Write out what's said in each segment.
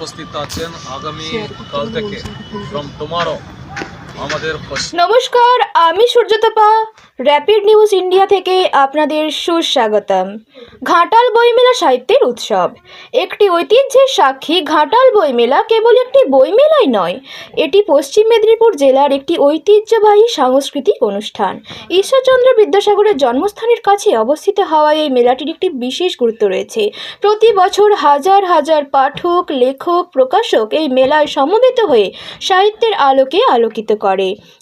উপস্থিত আছেন আগামী কাল থেকে। ফ্রম টুমারো আমাদের নমস্কার, আমি সূর্যতপা র্যাপিড নিউজ ইন্ডিয়া থেকে আপনাদের সুস্বাগতম। ঘাটাল বইমেলা সাহিত্যের উৎসব। একটি ঐতিহ্যের সাক্ষী, ঘাটাল বইমেলা কেবল একটি বইমেলাই নয়, এটি পশ্চিম মেদিনীপুর জেলার একটি ঐতিহ্যবাহী সাংস্কৃতিক অনুষ্ঠান। ঈশ্বরচন্দ্র বিদ্যাসাগরের জন্মস্থানের কাছে অবস্থিত হওয়ায় এই মেলাটির একটি বিশেষ গুরুত্ব রয়েছে। প্রতি বছর হাজার হাজার পাঠক, লেখক, প্রকাশক এই মেলায় সমবেত হয়ে সাহিত্যের আলোকে আলোকিত করে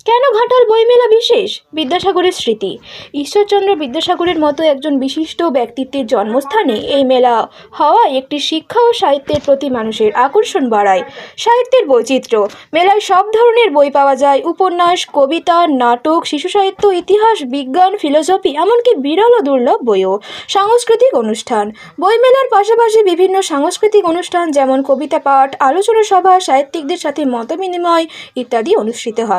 কেন ঘাটাল বইমেলা বিশেষ? বিদ্যাসাগরের স্মৃতি। ঈশ্বরচন্দ্র বিদ্যাসাগরের মতো একজন বিশিষ্ট ব্যক্তিত্বের জন্মস্থানে এই মেলা হওয়ায় একটি শিক্ষা ও সাহিত্যের প্রতি মানুষের আকর্ষণ বাড়ায়। সাহিত্যের বৈচিত্র্য। মেলায় সব ধরনের বই পাওয়া যায়। উপন্যাস, কবিতা, নাটক, শিশু সাহিত্য, ইতিহাস, বিজ্ঞান, ফিলোসফি, এমনকি বিরল ও দুর্লভ বইও সাংস্কৃতিক অনুষ্ঠান। বইমেলার পাশাপাশি বিভিন্ন সাংস্কৃতিক অনুষ্ঠান যেমন কবিতা পাঠ, আলোচনা সভা, সাহিত্যিকদের সাথে মতবিনিময় ইত্যাদি অনুষ্ঠিত হয়।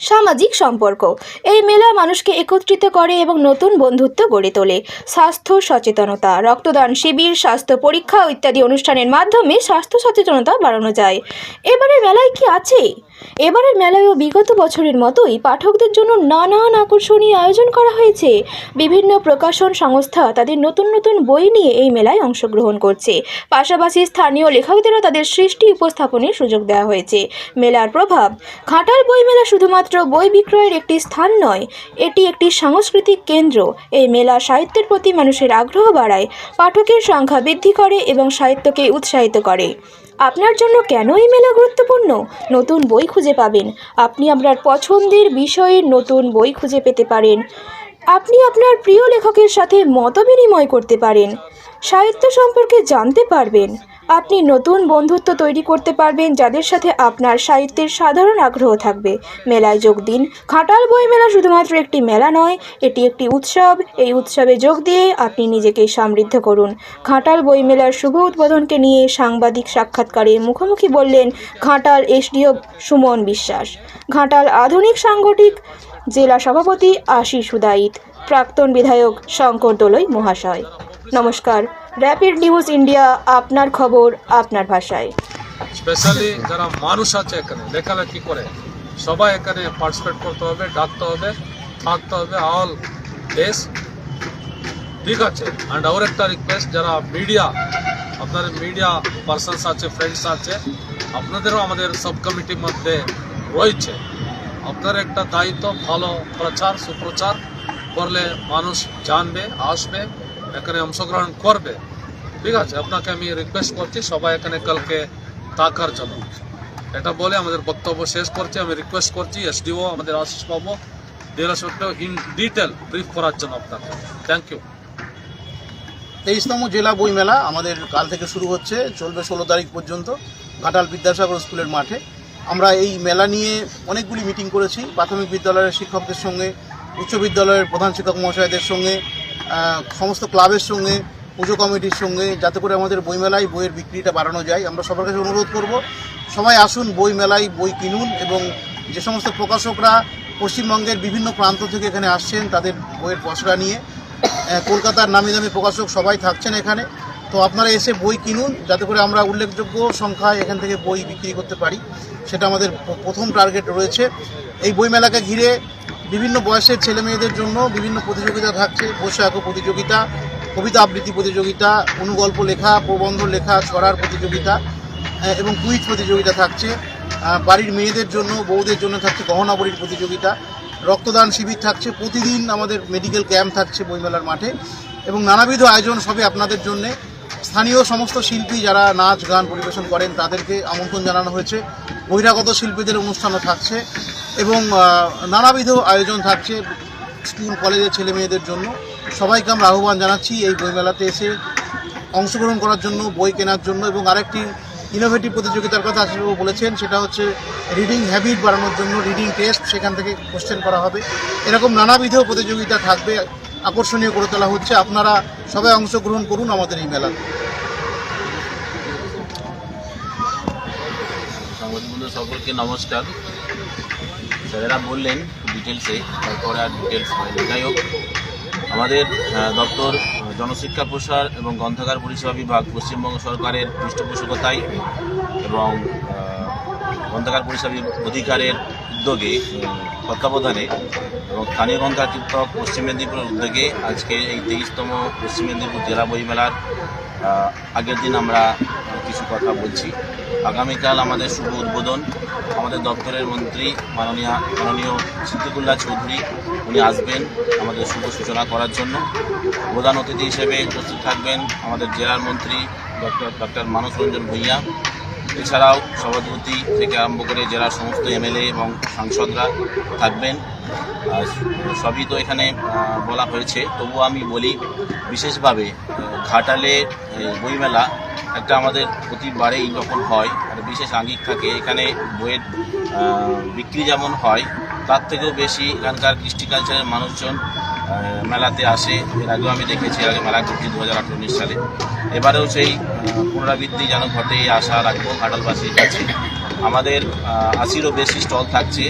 সামাজিক সম্পর্ক। এই মেলা মানুষকে একত্রিত করে এবং নতুন বন্ধুত্ব গড়ে তোলে। স্বাস্থ্য সচেতনতা, রক্তদান শিবির, স্বাস্থ্য পরীক্ষা ইত্যাদি অনুষ্ঠানের মাধ্যমে স্বাস্থ্য সচেতনতা বাড়ানো যায়। এবারে মেলায় কি আছে? এবারের মেলায়ও বিগত বছরের মতোই পাঠকদের জন্য নানান আকর্ষণীয় আয়োজন করা হয়েছে। বিভিন্ন প্রকাশন সংস্থা তাদের নতুন নতুন বই নিয়ে এই মেলায় অংশগ্রহণ করছে। পাশাপাশি স্থানীয় লেখকদেরও তাদের সৃষ্টি উপস্থাপনের সুযোগ দেওয়া হয়েছে। মেলার প্রভাব, ঘাটাল বই মেলা শুধুমাত্র বই বিক্রয়ের একটি স্থান নয়, এটি একটি সাংস্কৃতিক কেন্দ্র। এই মেলা সাহিত্যের প্রতি মানুষের আগ্রহ বাড়ায়, পাঠকের সংখ্যা বৃদ্ধি করে এবং সাহিত্যকে উৎসাহিত করে। আপনার জন্য কেন এই মেলা গুরুত্বপূর্ণ? নতুন বই খুঁজে পাবেন। আপনি আপনার পছন্দের বিষয়ে নতুন বই খুঁজে পেতে পারেন। আপনি আপনার প্রিয় লেখকের সাথে মতবিনিময় করতে পারেন। সাহিত্য সম্পর্কে জানতে পারবেন। আপনি নতুন বন্ধুত্ব তৈরি করতে পারবেন যাদের সাথে আপনার সাহিত্যের সাধারণ আগ্রহ থাকবে। মেলায় যোগ দিন। ঘাটাল বই মেলা শুধুমাত্র একটি মেলা নয়, এটি একটি উৎসব। এই উৎসবে যোগ দিয়ে আপনি নিজেকে সমৃদ্ধ করুন। ঘাটাল বই মেলার শুভ উদ্বোধনকে নিয়ে সাংবাদিক সাক্ষাৎকারে মুখোমুখি বললেন ঘাটাল এসডিও সুমন বিশ্বাস। ঘাটাল আধুনিক সাংগঠিক জেলা সভাপতি আশিস উদাইত। প্রাক্তন বিধায়ক শঙ্কর দোলই মহাশয়। নমস্কার। র্যাপিড নিউজ ইন্ডিয়া আপনার খবর, আপনার ভাষায়। স্পেশালি যারা মানুষ আছে এখানে, লেখালেখি করে, সবাই এখানে পার্টিসিপেট করতে হবে, ডাকতে হবে, থাকতে হবে অল ডেস ঠিক আছে? অ্যান্ড আবার একটা রিকোয়েস্ট যারা মিডিয়া আপনাদের মিডিয়া পার্সনস আছে ফ্রেন্ডস আছে, আপনাদেরও আমাদের সব কমিটির মধ্যে রয়েছে। আপনার একটা দায়িত্ব, ভালো প্রচার, সুপ্রচার করলে মানুষ জানবে, আসবে। এখানে অংশগ্রহণ করবে। ঠিক আছে, আপনাকে আমি রিকোয়েস্ট করছি সবাই এখানে কালকে থাকার জন্য। এটা বলে আমাদের বক্তব্য শেষ করছি। আমি রিকোয়েস্ট করছি এসডিও আমাদের আশিস বাবু জেলা ইন ডিটেল ব্রিফ করার জন্য আপনাকে। থ্যাংক ইউ তেইশতম জেলা বইমেলা আমাদের কাল থেকে শুরু হচ্ছে, চলবে ষোলো তারিখ পর্যন্ত ঘাটাল বিদ্যাসাগর স্কুলের মাঠে। আমরা এই মেলা নিয়ে অনেকগুলি মিটিং করেছি। প্রাথমিক বিদ্যালয়ের শিক্ষকদের সঙ্গে, উচ্চ বিদ্যালয়ের প্রধান শিক্ষক মহাশয়দের সঙ্গে সমস্ত ক্লাবের সঙ্গে, পুজো কমিটির সঙ্গে, যাতে করে আমাদের বইমেলায় বইয়ের বিক্রিটা বাড়ানো যায়। আমরা সবার কাছে অনুরোধ করব, সবাই আসুন বই মেলায় বই কিনুন এবং যে সমস্ত প্রকাশকরা পশ্চিমবঙ্গের বিভিন্ন প্রান্ত থেকে এখানে আসছেন, তাদের বইয়ের পসরা নিয়ে। কলকাতার নামি দামি প্রকাশক সবাই থাকছেন এখানে। তো আপনারা এসে বই কিনুন, যাতে করে আমরা উল্লেখযোগ্য সংখ্যায় এখান থেকে বই বিক্রি করতে পারি। সেটা আমাদের প্রথম টার্গেট রয়েছে। এই বইমেলাকে ঘিরে বিভিন্ন বয়সের ছেলে মেয়েদের জন্য বিভিন্ন প্রতিযোগিতা থাকছে বসে বৈশাখ প্রতিযোগিতা, কবিতা আবৃত্তি প্রতিযোগিতা, অনুগল্প লেখা, প্রবন্ধ লেখা, ছড়ার প্রতিযোগিতা এবং কুইজ প্রতিযোগিতা থাকছে। বাড়ির মেয়েদের জন্য, বউদের জন্য থাকছে গহনাবরীর প্রতিযোগিতা। রক্তদান শিবির থাকছে, প্রতিদিন আমাদের মেডিকেল ক্যাম্প থাকছে বইমেলার মাঠে। এবং নানাবিধ আয়োজন সবই আপনাদের জন্যে। স্থানীয় সমস্ত শিল্পী যারা নাচ, গান পরিবেশন করেন, তাদেরকে আমন্ত্রণ জানানো হয়েছে। বহিরাগত শিল্পীদের অনুষ্ঠানও থাকছে। এবং নানাবিধ আয়োজন থাকছে স্কুল, কলেজের ছেলে মেয়েদের জন্য। সবাইকে আমরা আহ্বান জানাচ্ছি এই বইমেলাতে এসে অংশগ্রহণ করার জন্য, বই কেনার জন্য এবং আরেকটি ইনোভেটিভ প্রতিযোগিতার কথা আশিসবাবু বলেছেন, সেটা হচ্ছে রিডিং হ্যাবিট বাড়ানোর জন্য রিডিং টেস্ট সেখান থেকে কোশ্চেন করা হবে। এরকম নানাবিধ প্রতিযোগিতা থাকবে, আকর্ষণীয় করে তোলা হচ্ছে। আপনারা সবাই অংশগ্রহণ করুন আমাদের এই মেলাতে। সকলকে নমস্কার। স্যারেরা বললেন ডিটেলসে তারপরে আর ডিটেলস হয়নি। যাই হোক, আমাদের দপ্তর, জনশিক্ষা প্রসার এবং গ্রন্থাগার পরিষেবা বিভাগ পশ্চিমবঙ্গ সরকারের পৃষ্ঠপোষকতায় এবং গ্রন্থাগার পরিষেবা অধিকারের উদ্যোগে তত্ত্বাবধানে এবং স্থানীয় গ্রন্থাগার কীর্তক পশ্চিম মেদিনীপুরের উদ্যোগে আজকে এই তেইশতম পশ্চিম মেদিনীপুর জেলা বইমেলার আগের দিন আমরা কিছু কথা বলছি। আগামীকাল আমাদের শুভ উদ্বোধন। আমাদের দপ্তরের মন্ত্রী মাননীয় মাননীয় সিদ্দিকুল্লাহ চৌধুরী, উনি আসবেন আমাদের শুভ সূচনা করার জন্য। প্রধান অতিথি হিসেবে উপস্থিত থাকবেন আমাদের জেলার মন্ত্রী ডক্টর ডক্টর মানস রঞ্জন ভূঁইয়া। এছাড়াও সভাপতি থেকে আরম্ভ করে জেলার সমস্ত এমএলএ এবং সাংসদরা থাকবেন। সবই তো এখানে বলা হয়েছে। তবুও আমি বলি, বিশেষভাবে ঘাটালে বইমেলা একটা আমাদের প্রতিবারেই যখন হয়, একটা বিশেষ আঙ্গিক থাকে, এখানে বইয়ের বিক্রি যেমন হয়, তার থেকেও বেশি এখানকার কৃষ্টি কালচারের মানুষজন মেলাতে আসে। এর আগেও আমি দেখেছি, আগে মেলা করছি দু হাজার সালে। এবারেও সেই পুনরাবৃত্তি যেন ঘটে, এই আশা রাখব ঘাটালবাসীর কাছে আমাদের আশিরও বেশি স্টল থাকছে।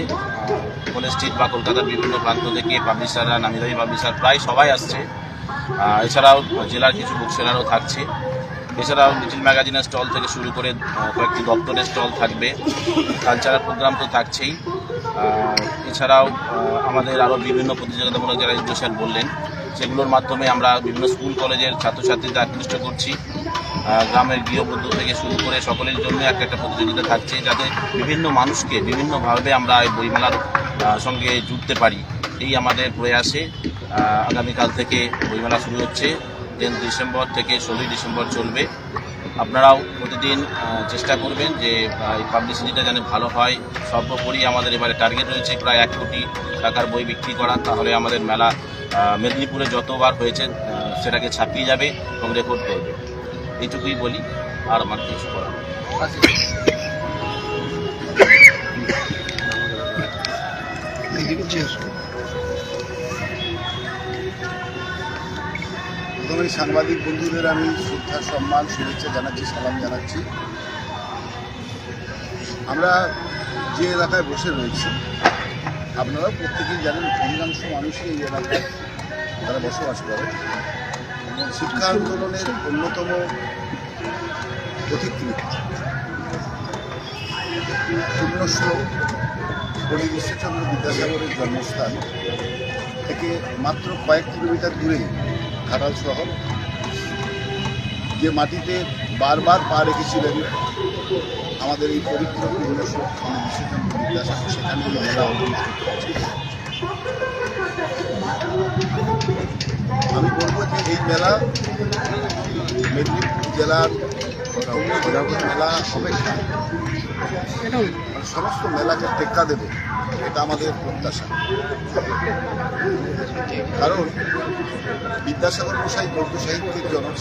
কলেজ স্ট্রিট বা কলকাতার বিভিন্ন প্রান্ত থেকে পাবলিশাররা নামি দামি পাবলিশার প্রায় সবাই আসছে। এছাড়াও জেলার কিছু বুক সেলারও থাকছে। এছাড়াও লিটিল ম্যাগাজিনের স্টল থেকে শুরু করে কয়েকটি দপ্তরের স্টল থাকবে। কালচারাল প্রোগ্রাম তো থাকছেই। এছাড়াও আমাদের আরও বিভিন্ন প্রতিযোগিতামূলক যারা এডুকেশন বললেন, সেগুলোর মাধ্যমে আমরা বিভিন্ন স্কুল, কলেজের ছাত্রছাত্রীদের আকৃষ্ট করছি। গ্রামের গৃহবধূ থেকে শুরু করে সকলের জন্য একটা একটা প্রতিযোগিতা থাকছে, যাতে বিভিন্ন মানুষকে বিভিন্নভাবে আমরা এই বইমেলার সঙ্গে জুড়তে পারি। এই আমাদের প্রয়াসে আগামীকাল থেকে বইমেলা শুরু হচ্ছে। টেন ডিসেম্বর থেকে ষোলোই ডিসেম্বর চলবে। আপনারাও প্রতিদিন চেষ্টা করবেন যে এই পাবলিসিটিটা যেন ভালো হয়। সর্বোপরি আমাদের এবারে টার্গেট রয়েছে প্রায় এক কোটি টাকার বই বিক্রি করা। তাহলে আমাদের মেলা মেদিনীপুরে যতবার হয়েছে সেটাকে ছাপিয়ে যাবে এবং রেকর্ড করবে। এইটুকুই বলি, আর আমার কিছু করার নেই। প্রথমে সাংবাদিক বন্ধুদের আমি শ্রদ্ধা সম্মান শুভেচ্ছা জানাচ্ছি সালাম জানাচ্ছি। আমরা যে এলাকায় বসে রয়েছি আপনারা প্রত্যেকেই জানেন অধিকাংশ মানুষই এই এলাকায় তারা বসবাস করে। শিক্ষা আন্দোলনের অন্যতম পথিকৃৎ পুণ্যশ্লোক পণ্ডিত ঈশ্বরচন্দ্র বিদ্যাসাগরের জন্মস্থান থেকে মাত্র কয়েক কিলোমিটার দূরে ঘাটাল শহর, যে মাটিতে বারবার পা রেখেছিলেন আমাদের এই পবিত্র সেখানে। আমি বলব যে এই মেলা মেদিনীপুর জেলার অন্য মেলা অপেক্ষা সমস্ত মেলাকে টেক্কা দেবে এটা আমাদের প্রত্যাশা কারণ বিদ্যাসাগর মশাই বৌদ্ধ সাহিত্যের জনক